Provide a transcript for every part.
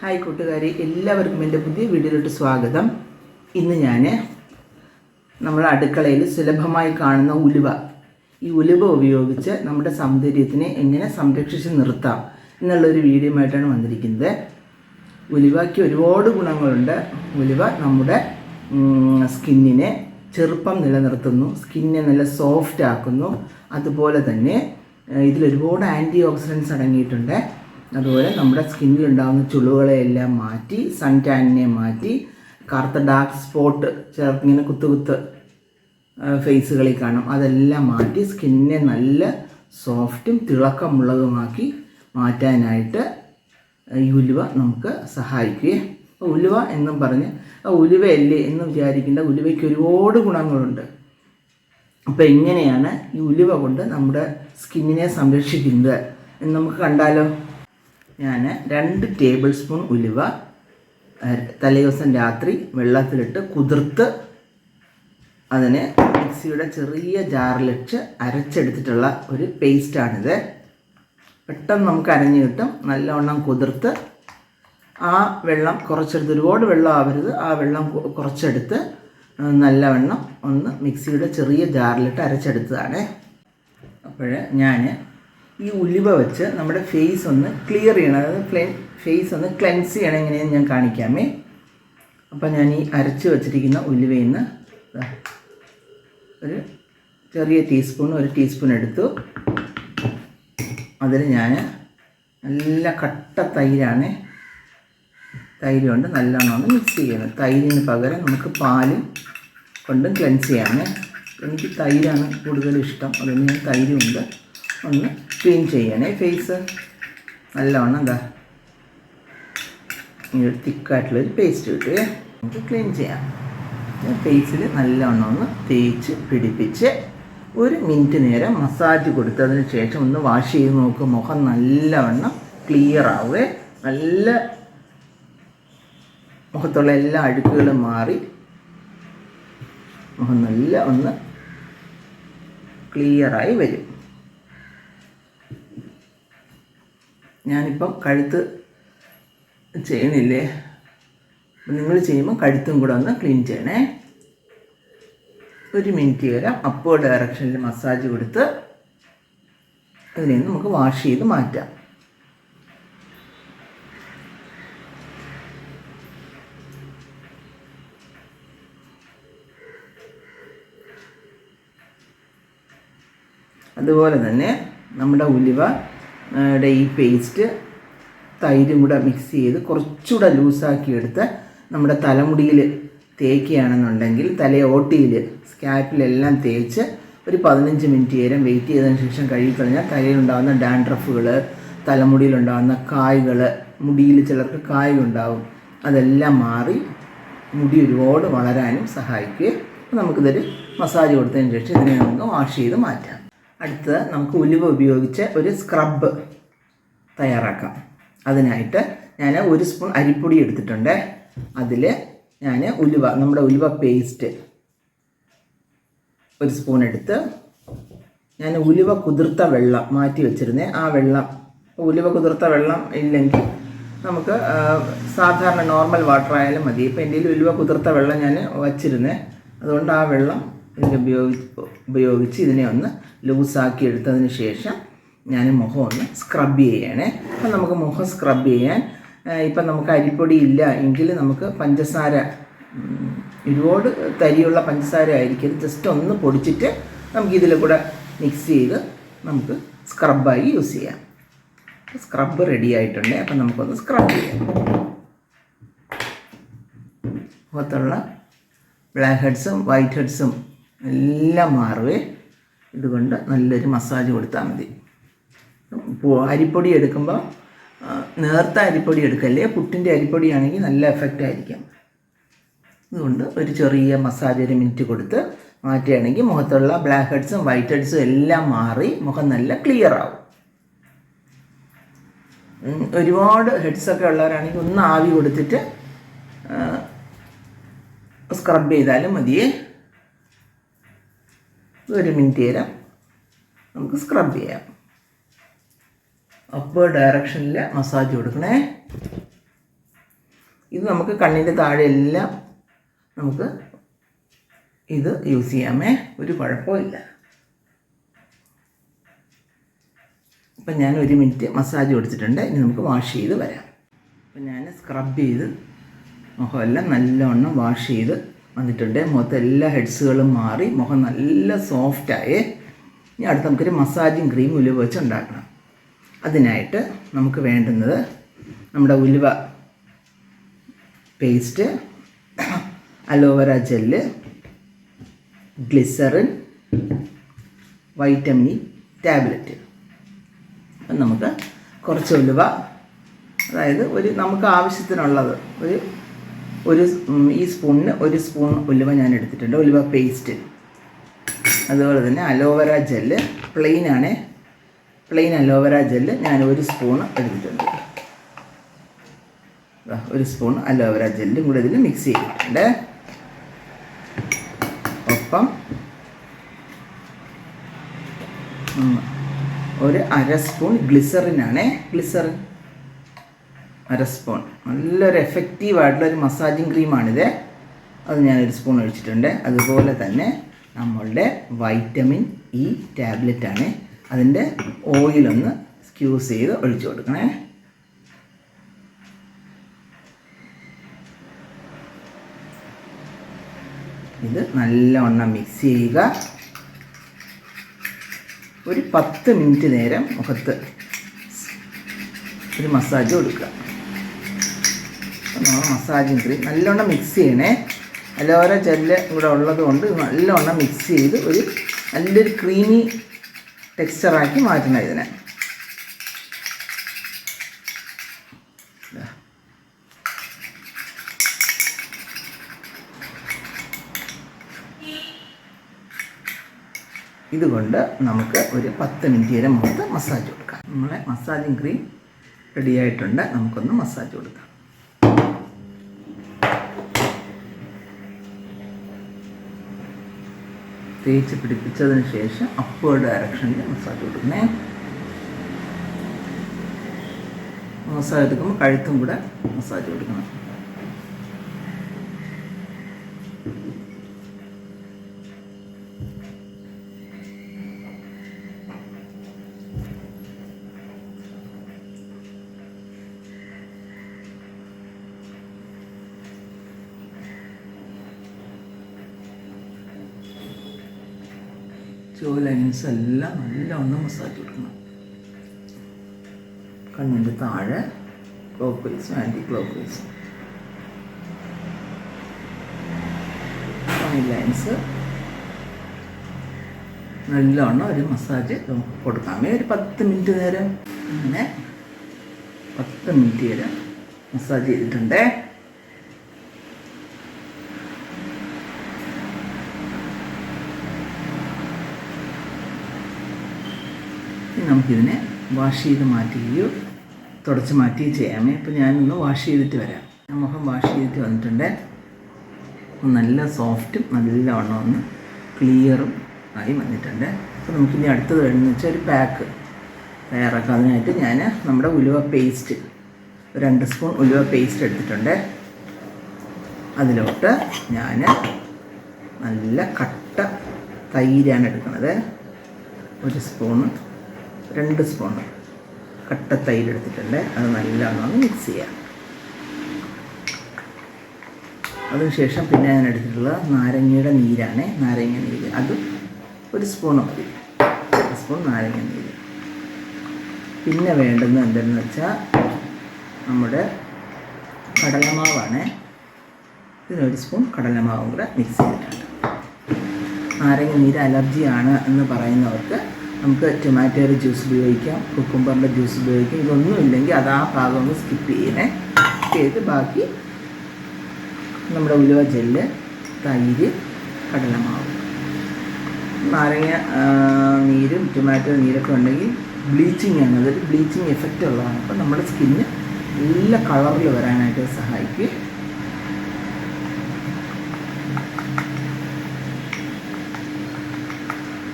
Hi കൂട്ടുകാരി എല്ലാവർക്കും എന്റെ പുതിയ വീഡിയോയിലോട്ട് സ്വാഗതം. ഇന്ന് ഞാൻ നമ്മുടെ അടുക്കളയിൽ സുലഭമായി കാണുന്ന ഉലുവ. ഈ ഉലുവ ഉപയോഗിച്ച് നമ്മുടെ സൗന്ദര്യത്തിനെ എങ്ങനെ സംരക്ഷിച്ച് നിർത്താം എന്നുള്ളൊരു ആയിട്ടാണ് വന്നിരിക്കുന്നത്. ഉലുവയ്ക്ക് ഒരുപാട് ഗുണങ്ങളുണ്ട്. ഉലുവ നമ്മുടെ സ്കിന്നിനെ ചെറുപ്പം നിലനിർത്തുന്നു സ്കിന്നെ നല്ല സോഫ്റ്റ് ആക്കുന്നു അതുപോലെ തന്നെ ഇതിലൊരുപാട് ആന്റി ഓക്സിഡൻസ് അടങ്ങിയിട്ടുണ്ട്. അതുപോലെ നമ്മുടെ സ്കിന്നിൽ ഉണ്ടാകുന്ന ചുളുകളെ എല്ലാം മാറ്റി സൺ ടാനിനെ മാറ്റി കറുത്ത ഡാർക്ക് സ്പോട്ട് ചേർത്ത് ഇങ്ങനെ കുത്ത് കുത്ത് ഫേസുകളിൽ കാണും. അതെല്ലാം മാറ്റി സ്കിന്നിനെ നല്ല സോഫ്റ്റും തിളക്കമുള്ളതുമാക്കി മാറ്റാനായിട്ട് ഉലുവ നമുക്ക് സഹായിക്കുകയെ. ഉലുവ എന്നും പറഞ്ഞ് ഉലുവയല്ലേ എന്ന് വിചാരിക്കേണ്ട ഉലുവയ്ക്ക് ഒരുപാട് ഗുണങ്ങളുണ്ട്. അപ്പോൾ എങ്ങനെയാണ് ഈ ഉലുവ കൊണ്ട് നമ്മുടെ സ്കിന്നിനെ സംരക്ഷിക്കുന്നത് എന്ന് നമുക്ക് കണ്ടാലോ? ഞാൻ രണ്ട് ടേബിൾ സ്പൂൺ ഉലുവ തലേദിവസം രാത്രി വെള്ളത്തിലിട്ട് കുതിർത്ത് അതിനെ മിക്സിയുടെ ചെറിയ ജാറിലിട്ട് അരച്ചെടുത്തിട്ടുള്ള ഒരു പേസ്റ്റാണിത്. പെട്ടെന്ന് നമുക്ക് അരഞ്ഞു കിട്ടും. നല്ലവണ്ണം കുതിർത്ത് ആ വെള്ളം കുറച്ചെടുത്ത് ഒരുപാട് വെള്ളം ആവരുത്. ആ വെള്ളം കുറച്ചെടുത്ത് നല്ലവണ്ണം ഒന്ന് മിക്സിയുടെ ചെറിയ ജാറിലിട്ട് അരച്ചെടുത്തതാണ്. അപ്പോൾ ഞാൻ ഈ ഉലുവ വെച്ച് നമ്മുടെ ഫേസ് ഒന്ന് ക്ലിയർ ചെയ്യണം. അതായത് ഫേസ് ഒന്ന് ക്ലെൻസ് ചെയ്യണം. എങ്ങനെയെന്ന് ഞാൻ കാണിക്കാമേ. അപ്പോൾ ഞാൻ ഈ അരച്ച് വെച്ചിരിക്കുന്ന ഉലുവയിൽ നിന്ന് ഒരു ചെറിയ ടീസ്പൂൺ ഒരു ടീസ്പൂൺ എടുത്തു. അതിൽ ഞാൻ നല്ല കട്ട തൈരാണ്. തൈര് കൊണ്ട് നല്ലോണം മിക്സ് ചെയ്യണം. തൈരിന് പകരം നമുക്ക് പാലും കൊണ്ടും ക്ലെൻസ് ചെയ്യാമേ എനിക്ക് തൈരാണ് കൂടുതൽ ഇഷ്ടം. അതുകൊണ്ട് ഞാൻ തൈരുണ്ട് ഒന്ന് ക്ലീൻ ചെയ്യണേ ഫേസ് നല്ലവണ്ണം എന്താ ഒരു തിക്കായിട്ടുള്ളൊരു പേസ്റ്റ് കിട്ടുക നമുക്ക് ക്ലീൻ ചെയ്യാം. ഫേസിൽ നല്ലവണ്ണം ഒന്ന് തേച്ച് പിടിപ്പിച്ച് ഒരു മിനിറ്റ് നേരം മസാജ് കൊടുത്തതിന് ശേഷം ഒന്ന് വാഷ് ചെയ്ത് നോക്കുക മുഖം നല്ലവണ്ണം ക്ലിയർ ആവുകയെ നല്ല മുഖത്തുള്ള എല്ലാ അഴുക്കുകളും മാറി. മുഖം നല്ല ഒന്ന് ക്ലിയറായി വരും. ഞാനിപ്പം കഴുത്ത് ചെയ്യണില്ലേ? നിങ്ങൾ ചെയ്യുമ്പോൾ കഴുത്തും കൂടെ ഒന്ന് ക്ലീൻ ചെയ്യണേ. ഒരു മിനിറ്റ് വരാം അപ്പോൾ ഡയറക്ഷനിൽ മസാജ് കൊടുത്ത് അതിൽ നിന്ന് നമുക്ക് വാഷ് ചെയ്ത് മാറ്റാം. അതുപോലെ തന്നെ നമ്മുടെ ഉലുവ ആ, ഈ പേസ്റ്റ് തൈരും കൂടെ മിക്സ് ചെയ്ത് കുറച്ചുകൂടെ ലൂസാക്കി എടുത്ത് നമ്മുടെ തലമുടിയിൽ തേക്കുകയാണെന്നുണ്ടെങ്കിൽ തലയോട്ടിയിൽ സ്കാപ്പിലെല്ലാം തേച്ച് ഒരു പതിനഞ്ച് മിനിറ്റ് നേരം വെയിറ്റ് ചെയ്തതിന് ശേഷം കഴുകിക്കഴിഞ്ഞാൽ തലയിലുണ്ടാകുന്ന ഡാൻഡ്രഫുകൾ തലമുടിയിലുണ്ടാകുന്ന കായ്കൾ മുടിയിൽ ചിലർക്ക് കായുണ്ടാവും അതെല്ലാം മാറി മുടി ഒരുപാട് വളരാനും സഹായിക്കുകയും നമുക്കിതൊരു മസാജ് കൊടുത്തതിന് ശേഷം ഇതിനെ നമുക്ക് വാഷ് ചെയ്ത് മാറ്റാം. അടുത്തത് നമുക്ക് ഉലുവ ഉപയോഗിച്ച് ഒരു സ്ക്രബ് തയ്യാറാക്കാം. അതിനായിട്ട് ഞാൻ ഒരു സ്പൂൺ അരിപ്പൊടി എടുത്തിട്ടുണ്ട്. അതിൽ ഞാൻ ഉലുവ നമ്മുടെ ഉലുവ പേസ്റ്റ് ഒരു സ്പൂൺ എടുത്ത് ഞാൻ ഉലുവ കുതിർത്ത വെള്ളം മാറ്റി വെച്ചിരുന്നേ ആ വെള്ളം ഉലുവ കുതിർത്ത വെള്ളം ഇല്ലെങ്കിൽ നമുക്ക് സാധാരണ നോർമൽ വാട്ടർ ആയാലും മതി. ഇപ്പം എന്റെ ഉലുവ കുതിർത്ത വെള്ളം ഞാൻ വച്ചിരുന്നേ അതുകൊണ്ട് ആ വെള്ളം ഉപയോഗി ഉപയോഗിച്ച് ഇതിനെ ഒന്ന് ലൂസാക്കി എടുത്തതിന് ശേഷം ഞാൻ മുഖം ഒന്ന് സ്ക്രബ് ചെയ്യണേ. അപ്പം നമുക്ക് മുഖം സ്ക്രബ് ചെയ്യാൻ ഇപ്പം നമുക്ക് അരിപ്പൊടി ഇല്ല എങ്കിൽ നമുക്ക് പഞ്ചസാര ഒരുപാട് തരിയുള്ള പഞ്ചസാര ആയിരിക്കും. ജസ്റ്റ് ഒന്ന് പൊടിച്ചിട്ട് നമുക്ക് ഇതിൽ കൂടെ മിക്സ് ചെയ്ത് നമുക്ക് സ്ക്രബായി യൂസ് ചെയ്യാം. സ്ക്രബ് റെഡി ആയിട്ടുണ്ട്. അപ്പം നമുക്കൊന്ന് സ്ക്രബ് ചെയ്യാം. മുഖത്തുള്ള ബ്ലാക്ക് ഹെഡ്സും വൈറ്റ് ഹെഡ്സും എല്ലാം മാറുവേ ഇതുകൊണ്ട് നല്ലൊരു മസാജ് കൊടുത്താൽ മതി. അരിപ്പൊടി എടുക്കുമ്പോൾ നേർത്ത അരിപ്പൊടി എടുക്കല്ലേ പുട്ടിന്റെ അരിപ്പൊടിയാണെങ്കിൽ നല്ല എഫക്റ്റ് ആയിരിക്കും. അതുകൊണ്ട് ഒരു ചെറിയ മസാജ് ഒരു മിനിറ്റ് കൊടുത്ത് മാറ്റുകയാണെങ്കിൽ മുഖത്തുള്ള ബ്ലാക്ക് ഹെഡ്സും വൈറ്റ് ഹെഡ്സും എല്ലാം മാറി മുഖം നല്ല ക്ലിയർ ആവും. ഒരുപാട് ഹെഡ്സൊക്കെ ഉള്ളവരാണെങ്കിൽ ഒന്ന് ആവി കൊടുത്തിട്ട് സ്ക്രബ് ചെയ്താലും മതിയേ. ഒരു മിനിറ്റ് നേരം നമുക്ക് സ്ക്രബ് ചെയ്യാം. അപ്പർ ഡയറക്ഷനിൽ മസാജ് കൊടുക്കണേ. ഇത് നമുക്ക് കണ്ണിന്റെ താഴെ എല്ലാം നമുക്ക് ഇത് യൂസ് ചെയ്യാമേ. ഒരു കുഴപ്പമില്ല അപ്പം ഞാൻ ഒരു മിനിറ്റ് മസാജ് കൊടുത്തിട്ടുണ്ട്. ഇനി നമുക്ക് വാഷ് ചെയ്ത് വരാം. അപ്പം ഞാൻ സ്ക്രബ് ചെയ്ത് മുഖമെല്ലാം നല്ലവണ്ണം വാഷ് ചെയ്ത് വന്നിട്ടുണ്ട്. മുഖത്തെ എല്ലാ ഹെഡ്സുകളും മാറി മുഖം നല്ല സോഫ്റ്റായി ഇനി അടുത്ത് നമുക്കൊരു മസാജിങ് ക്രീം ഉലുവ വെച്ച് ഉണ്ടാക്കണം. അതിനായിട്ട് നമുക്ക് വേണ്ടുന്നത് നമ്മുടെ ഉലുവ paste aloe vera gel glycerine vitamin tablet അപ്പം നമുക്ക് കുറച്ച് ഉലുവ അതായത് ഒരു നമുക്ക് ആവശ്യത്തിനുള്ളത് ഒരു ഒരു ഈ സ്പൂണിന് ഒരു സ്പൂൺ ഉലുവ ഞാൻ എടുത്തിട്ടുണ്ട്. ഉലുവ പേസ്റ്റ് അതുപോലെ തന്നെ അലോവേറ ജെല്ല് പ്ലെയിൻ ആണ്. പ്ലെയിൻ അലോവേറ ജെല്ല് ഞാൻ ഒരു സ്പൂൺ എടുത്തിട്ടുണ്ട്. ഒരു സ്പൂൺ അലോവേറ ജെല്ലും കൂടെ ഇതിൽ മിക്സ് ചെയ്തിട്ടുണ്ട്. ഒപ്പം ഒരു അര സ്പൂൺ ഗ്ലിസറിനാണ് ഗ്ലിസറിൻ അര സ്പൂൺ നല്ലൊരു എഫക്റ്റീവ് ആയിട്ടുള്ള ഒരു മസാജിങ് ക്രീമാണിത് അത് ഞാനൊരു സ്പൂൺ ഒഴിച്ചിട്ടുണ്ട്. അതുപോലെ തന്നെ നമ്മളുടെ വൈറ്റമിൻ ഇ ടാബ്ലറ്റാണ് അതിന്റെ ഓയിലൊന്ന് സ്ക്യൂസ് ചെയ്ത് ഒഴിച്ചു കൊടുക്കണേ. ഇത് നല്ലവണ്ണം മിക്സ് ചെയ്യുക. ഒരു പത്ത് മിനിറ്റ് നേരം മുഖത്ത് ഒരു മസാജ് കൊടുക്കുക. നമ്മൾ മസാജിങ് ക്രീം നല്ലവണ്ണം മിക്സ് ചെയ്യണേ. അലോവര ജെല്ല് ഇവിടെ ഉള്ളത് കൊണ്ട് നല്ലവണ്ണം മിക്സ് ചെയ്ത് ഒരു നല്ലൊരു ക്രീമി ടെക്സ്ചറാക്കി മാറ്റണം ഇതിനെ. ഇതുകൊണ്ട് നമുക്ക് ഒരു പത്ത് മിനിറ്റ് നേരം മുമ്പ് മസാജ് കൊടുക്കാം. നമ്മളെ മസാജിങ് ക്രീം റെഡിയായിട്ടുണ്ട് നമുക്കൊന്ന് മസാജ് കൊടുക്കാം. തേച്ച് പിടിപ്പിച്ചതിന് ശേഷം അപ്പേർഡ് ഡയറക്ഷനിൽ മസാജ് കൊടുക്കണേ മസാജ് എടുക്കുമ്പോൾ കഴുത്തും കൂടെ മസാജ് കൊടുക്കണം. ജോ ലൈൻസ് എല്ലാം നല്ല ഒന്ന് മസാജ് കൊടുക്കണം. കണ്ണിന്റെ താഴെ ക്ലോക്ക് വൈസും ആന്റി ക്ലോക്ക് വൈസും ഐ ലൈൻസ് നല്ലോണം ഒരു മസാജ് നമുക്ക് കൊടുക്കാമേ. ഒരു പത്ത് മിനിറ്റ് നേരം. അങ്ങനെ പത്ത് മിനിറ്റ് നേരം മസാജ് ചെയ്തിട്ടുണ്ടേ ഇനി നമുക്കിതിനെ വാഷ് ചെയ്ത് മാറ്റുകയോ തുടച്ച് മാറ്റുകയോ ചെയ്യാമേ. ഇപ്പോൾ ഞാനൊന്ന് വാഷ് ചെയ്തിട്ട് വരാം. ഞാൻ മുഖം വാഷ് ചെയ്തിട്ട് വന്നിട്ടുണ്ട്. നല്ല സോഫ്റ്റും നല്ല ഒന്ന് ക്ലിയറും ആയി വന്നിട്ടുണ്ട്. അപ്പോൾ നമുക്കിനി അടുത്തത് വേണമെന്ന് വെച്ചാൽ ഒരു പാക്ക് തയ്യാറാക്കാം. അതിനായിട്ട് ഞാൻ നമ്മുടെ ഉലുവ പേസ്റ്റ് രണ്ട് സ്പൂൺ ഉലുവ പേസ്റ്റ് എടുത്തിട്ടുണ്ട്. അതിലോട്ട് ഞാൻ നല്ല കട്ട തൈരാണ് എടുക്കുന്നത്. ഒരു സ്പൂണ് രണ്ട് സ്പൂൺ കട്ട തൈര് എടുത്തിട്ടുണ്ട്. അത് നല്ലോണം മിക്സ് ചെയ്യാം. അതിനുശേഷം പിന്നെ ഞാൻ എടുത്തിട്ടുള്ളത് നാരങ്ങയുടെ നീരാണ്. നാരങ്ങ നീര്. അത് ഒരു സ്പൂൺ മതി. ഒരു സ്പൂൺ നാരങ്ങ നീര്. പിന്നെ വേണ്ടുന്നത് എന്തെന്ന് വെച്ചാൽ നമ്മുടെ കടലമാവാണ്. ഇതിനൊരു സ്പൂൺ കടലമാവും കൂടെ മിക്സ് ചെയ്തിട്ടുണ്ട്. നാരങ്ങ നീര് അലർജിയാണ് എന്ന് പറയുന്നവർക്ക് നമുക്ക് ടൊമാറ്റോയുടെ ജ്യൂസ് ഉപയോഗിക്കാം കുക്കുംബറിന്റെ ജ്യൂസ് ഉപയോഗിക്കാം. ഇതൊന്നും ഇല്ലെങ്കിൽ അത് ആ ഭാഗം ഒന്ന് സ്കിപ്പ് ചെയ്യണേ. ചെയ്ത് ബാക്കി നമ്മുടെ ഉലുവ ജെല്ല് തൈര് കടലമാവ്. നാരങ്ങ നീരും ടൊമാറ്റോ നീരൊക്കെ ഉണ്ടെങ്കിൽ ബ്ലീച്ചിങ് ആണ്. അതൊരു ബ്ലീച്ചിങ് എഫക്റ്റ് ഉള്ളതാണ്. അപ്പോൾ നമ്മുടെ സ്കിന്ന് നല്ല കളറിൽ വരാനായിട്ട് സഹായിക്കും.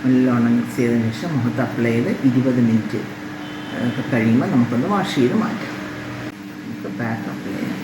നല്ലോണം മിക്സ് ചെയ്തതിന് ശേഷം മുഖത്ത് അപ്ലൈ ചെയ്ത് ഇരുപത് മിനിറ്റ് ഒക്കെ കഴിയുമ്പോൾ നമുക്കൊന്ന് വാഷ് ചെയ്ത് മാറ്റാം. നമുക്ക് പാക്ക് അപ്ലൈ ചെയ്യാം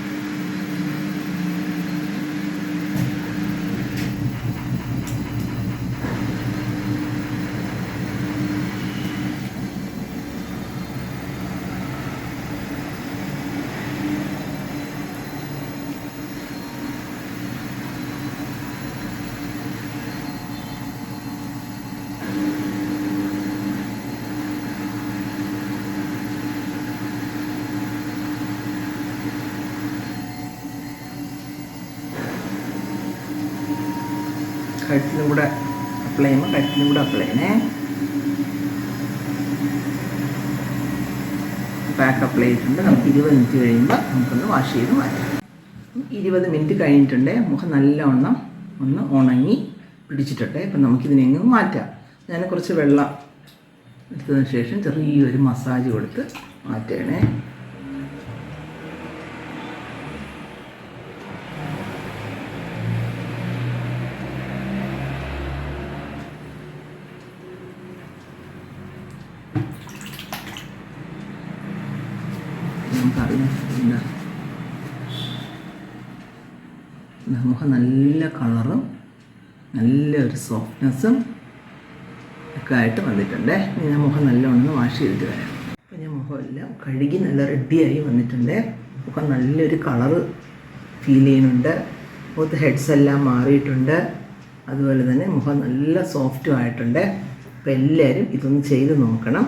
കഴുത്തിലും കൂടെ അപ്ലൈ ചെയ്യുമ്പോൾ കഴുത്തിലും കൂടെ അപ്ലൈ ചെയ്യണേ. പാക്ക് അപ്ലൈ ചെയ്തിട്ടുണ്ട്. നമുക്ക് ഇരുപത് മിനിറ്റ് കഴിയുമ്പോൾ നമുക്കൊന്ന് വാഷ് ചെയ്ത് മാറ്റാം. ഇരുപത് മിനിറ്റ് കഴിഞ്ഞിട്ടുണ്ട്. മുഖം നല്ലവണ്ണം ഒന്ന് ഉണങ്ങി പിടിച്ചിട്ടുണ്ട് ഇപ്പം നമുക്കിതിനെങ്ങ് മാറ്റാം. ഞാൻ കുറച്ച് വെള്ളം എടുത്തതിന് ശേഷം ചെറിയൊരു മസാജ് കൊടുത്ത് മാറ്റണേ നമുക്കറിയാം എന്താ മുഖം നല്ല കളറും നല്ല ഒരു സോഫ്റ്റ്നെസ്സും ഒക്കെ ആയിട്ട് വന്നിട്ടുണ്ട്. ഞാൻ മുഖം നല്ലോണം വാഷ് ചെയ്തിട്ട് വരാം. അപ്പം ഞാൻ മുഖമെല്ലാം കഴുകി നല്ല റെഡിയായി വന്നിട്ടുണ്ട്. മുഖം നല്ലൊരു കളറ് ഫീൽ ചെയ്യുന്നുണ്ട്. മുഖത്ത് ഹെഡ്സ് എല്ലാം മാറിയിട്ടുണ്ട്. അതുപോലെ തന്നെ മുഖം നല്ല സോഫ്റ്റും ആയിട്ടുണ്ട്. അപ്പോൾ എല്ലാവരും ഇതൊന്ന് ചെയ്ത് നോക്കണം.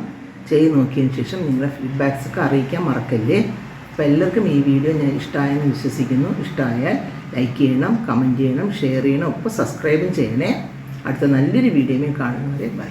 ചെയ്ത് നോക്കിയതിന് ശേഷം നിങ്ങളുടെ ഫീഡ്ബാക്സ് ഒക്കെ അറിയിക്കാൻ മറക്കല്ലേ? അപ്പോൾ എല്ലാവർക്കും ഈ വീഡിയോ ഞാൻ ഇഷ്ടമായെന്ന് വിശ്വസിക്കുന്നു. ഇഷ്ടമായാൽ ലൈക്ക് ചെയ്യണം കമന്റ് ചെയ്യണം ഷെയർ ചെയ്യണം ഒപ്പം സബ്സ്ക്രൈബും ചെയ്യണേ. അടുത്ത നല്ലൊരു വീഡിയോയും കാണുന്നവരെ ബൈ